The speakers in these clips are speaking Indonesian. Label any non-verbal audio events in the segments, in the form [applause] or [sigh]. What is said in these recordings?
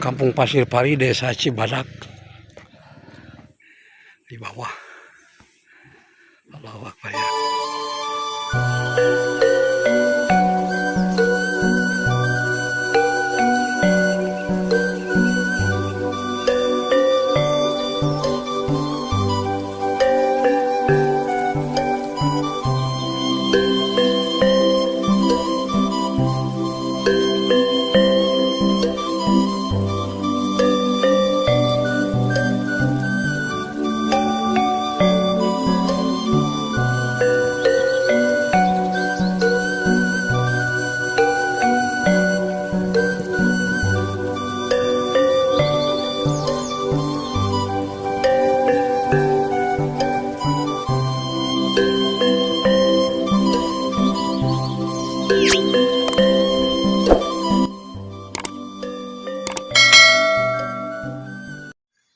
Kampung Pasir Pari, Desa Cibadak.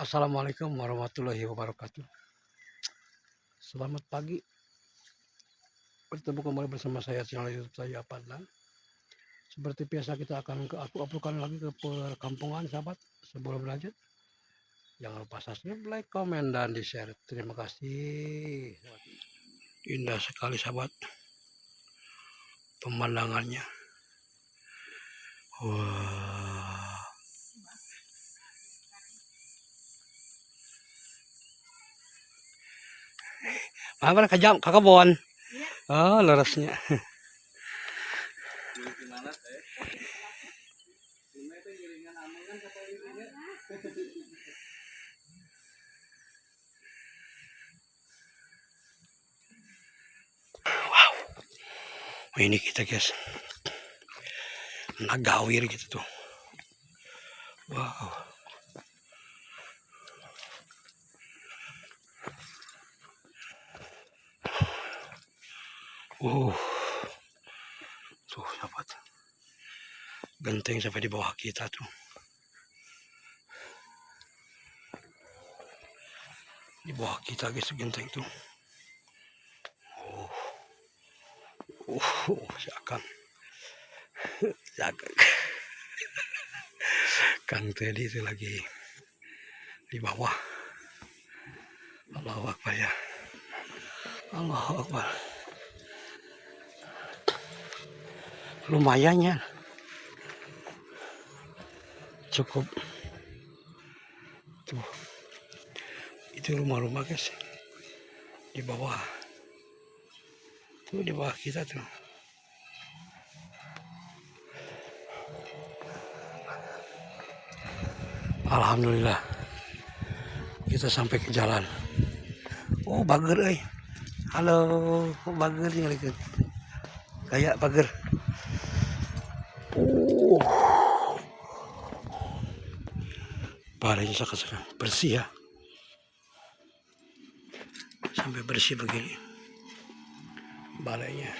Assalamualaikum warahmatullahi wabarakatuh. Selamat pagi. Bertemu kembali bersama saya channel YouTube saya Padlan. Seperti biasa kita akan ke aku uploadkan lagi ke perkampungan sahabat. Sebelum lanjut, jangan lupa subscribe, like, komen dan di share. Terima kasih. Indah sekali sahabat pemandangannya. Wah. Apa kajam kakabon? Oh, lerasnya. Wow. Ini kita guys. Nagawir gitu tuh. Wow. Uh. Tuh, sahabat. Genteng sampai di bawah kita tuh. Di bawah kita guys genteng tuh. Oh. Uh, siakan. Siakan. Kang Teddy itu lagi di bawah. Allahu Akbar ya. Allahu Akbar. lumayan ya cukup tuh itu rumah-rumah guys di bawah tuh di bawah kita tuh Alhamdulillah kita sampai ke jalan oh bager eh halo bager kayak bager Oh. Balainya sangat bersih ya. Sampai bersih begini. Balainya.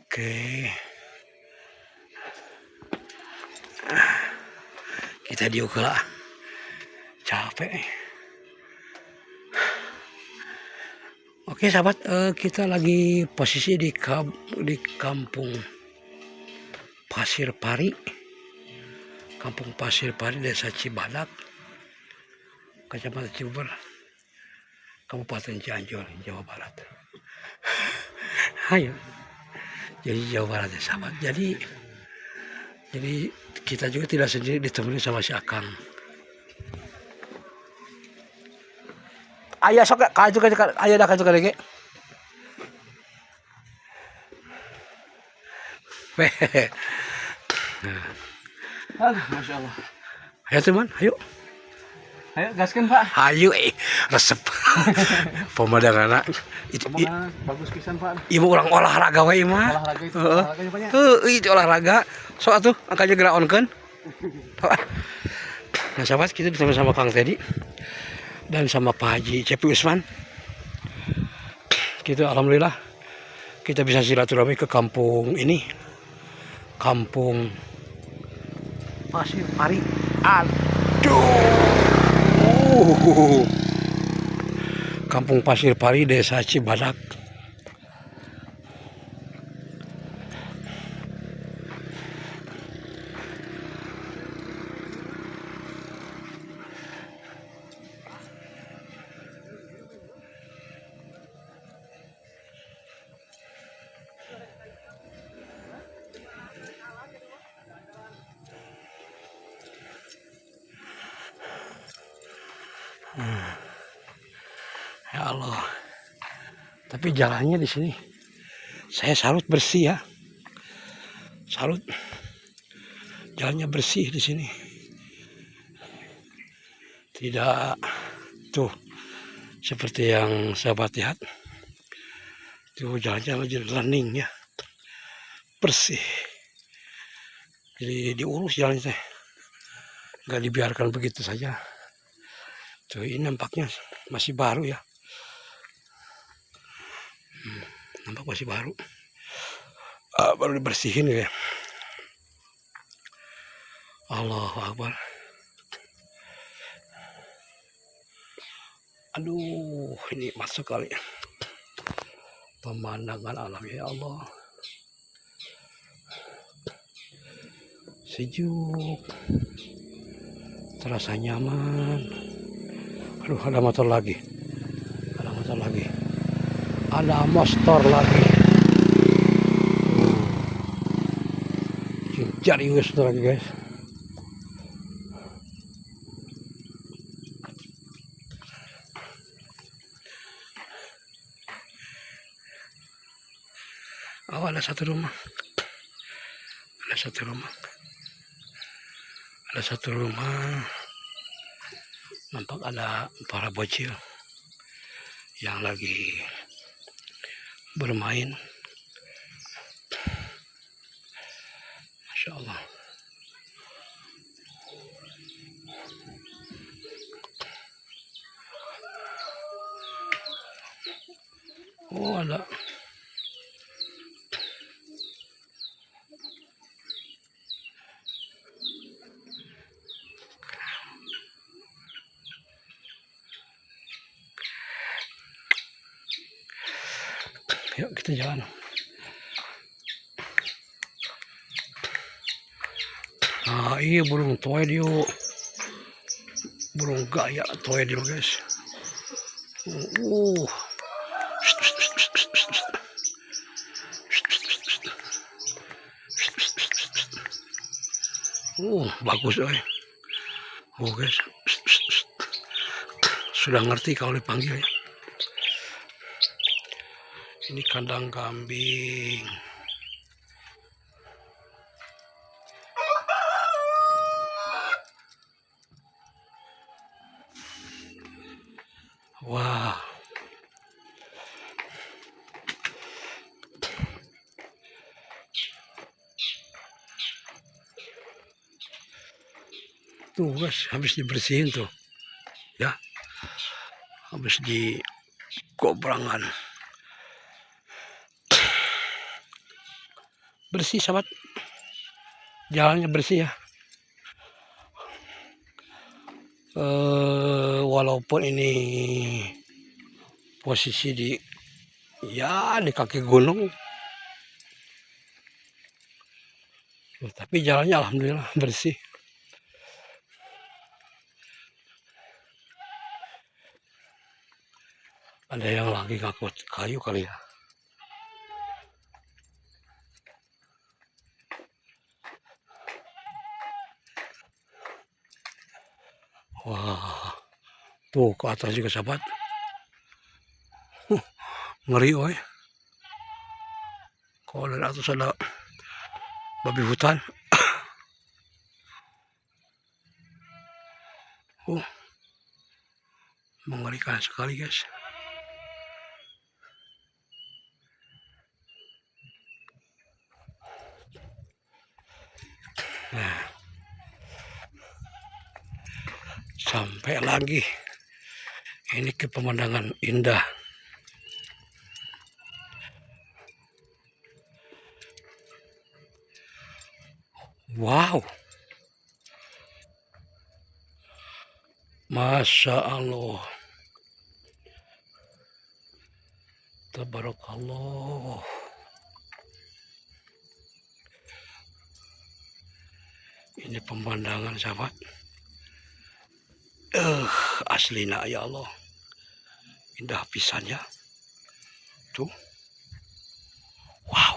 Oke. Kita diukur lah. Capek. Oke sahabat, eh, kita lagi posisi di kampung Pasir Pari, kampung Pasir Pari, desa Cibadak, kecamatan Cibuber, Kabupaten Cianjur, Jawa Barat. [laughs] Ayo, jadi Jawa Barat ya sahabat. Jadi, jadi kita juga tidak sendiri ditemani sama si Akang. ayah sok kaju kaju ayah dah kaju kaju Aduh, Masya Allah. Ayo teman, ayo. Ayo, gaskan Pak. Ayo, eh, resep. [laughs] Pemandangan anak. Itu, bagus pisan Pak. ibu orang olahraga wae mah. Olahraga itu, Heeh. Heuh, itu olahraga. Sok atuh, angkanya gerak on kan. Nah, sahabat, kita bersama sama Kang Teddy dan sama Pak Haji Cepi Usman. Kita alhamdulillah kita bisa silaturahmi ke kampung ini. Kampung Pasir Pari. Aduh. Kampung Pasir Pari, Desa Cibadak. Ya Allah. Tapi jalannya di sini saya salut bersih ya. Salut. Jalannya bersih di sini. Tidak tuh seperti yang sahabat lihat. Tuh jalannya lagi running ya. Bersih. Jadi diurus jalannya. Nggak dibiarkan begitu saja. Tuh ini nampaknya masih baru ya. Nampak masih baru. Ah, baru dibersihin ya. Allahu Akbar. Aduh, ini masuk kali. Pemandangan alam ya Allah. Sejuk. Terasa nyaman. Aduh, ada motor lagi. Ada motor lagi. Ada motor lagi. Hmm. Cari US lagi guys. Oh, ada satu rumah. Ada satu rumah. Ada satu rumah nampak ada para bocil yang lagi bermain Masya Allah Oh ada Kita jalan. Ah iya burung toy dia. Burung gaya toy dia guys. Uh. Uh, bagus oi. Oh guys. Sudah ngerti kalau dipanggil ya. Ini kandang kambing. Wah. Tuh guys, habis dibersihin tuh. Ya. Habis di kobrangan. Bersih sahabat. Jalannya bersih ya. Eh walaupun ini posisi di ya di kaki gunung. Tapi jalannya alhamdulillah bersih. Ada yang lagi ngangkut kayu kali ya Wah, tuh ke atas juga sahabat. Ngeri oi. Kalau dari atas ada babi hutan. Uh, mengerikan sekali guys. Nah, sampai lagi ini ke pemandangan indah wow Masya Allah. Tabarakallah. Ini pemandangan sahabat. Eh, aslinya ya Allah. Indah pisan ya. Tuh. Wow.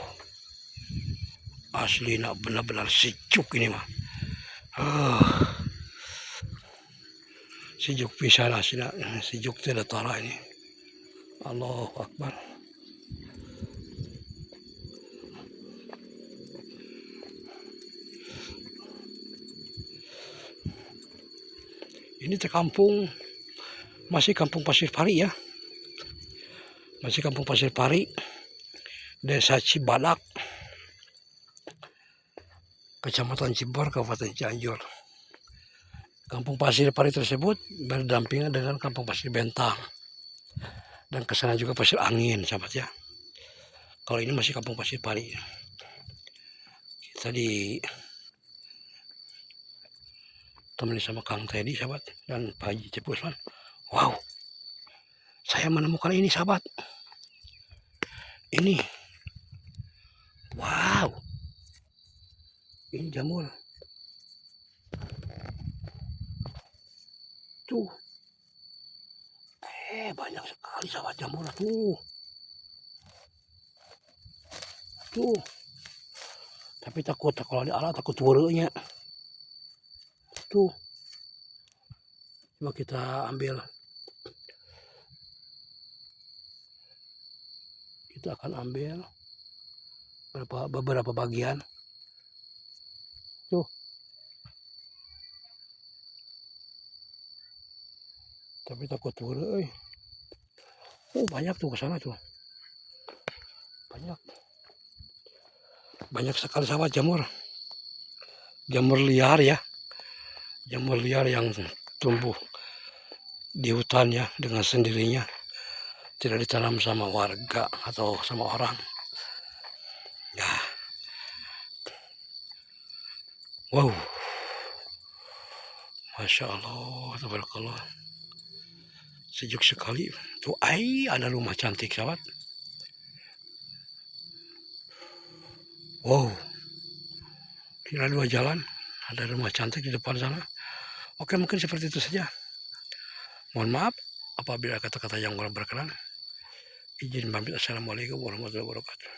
Aslinya benar-benar sejuk ini mah. Ah. Sejuk pisan aslinya. Sejuk tidak tara ini. Allahu Akbar. Ini teh kampung masih kampung Pasir Pari ya. Masih kampung Pasir Pari. Desa Cibadak. Kecamatan Cibor, Kabupaten Cianjur. Kampung Pasir Pari tersebut berdampingan dengan Kampung Pasir Bentang. Dan ke sana juga Pasir Angin, sahabat ya. Kalau ini masih Kampung Pasir Pari. Kita di sama Kang Teddy sahabat dan Pak Haji Cepusman. Wow, saya menemukan ini sahabat. Ini, wow, ini jamur. Tuh, eh banyak sekali sahabat jamur. Tuh. Tuh, tapi takut kalau ada alat takut wureunya tuh. Coba kita ambil kita akan ambil beberapa beberapa bagian. Tuh. Tapi takut turun eh. oh banyak tuh ke sana tuh. Banyak. Banyak sekali sahabat jamur. Jamur liar ya. Jamur liar yang tumbuh di hutan ya dengan sendirinya tidak ditanam sama warga atau sama orang. Ya. Wow. Masya Allah tabarakallah. Sejuk sekali. Tuh ai ada rumah cantik sahabat. Wow. Ada dua jalan ada rumah cantik di depan sana. Oke mungkin seperti itu saja. Mohon maaf apabila kata-kata yang kurang berkenan. Izin pamit. Assalamualaikum warahmatullahi wabarakatuh.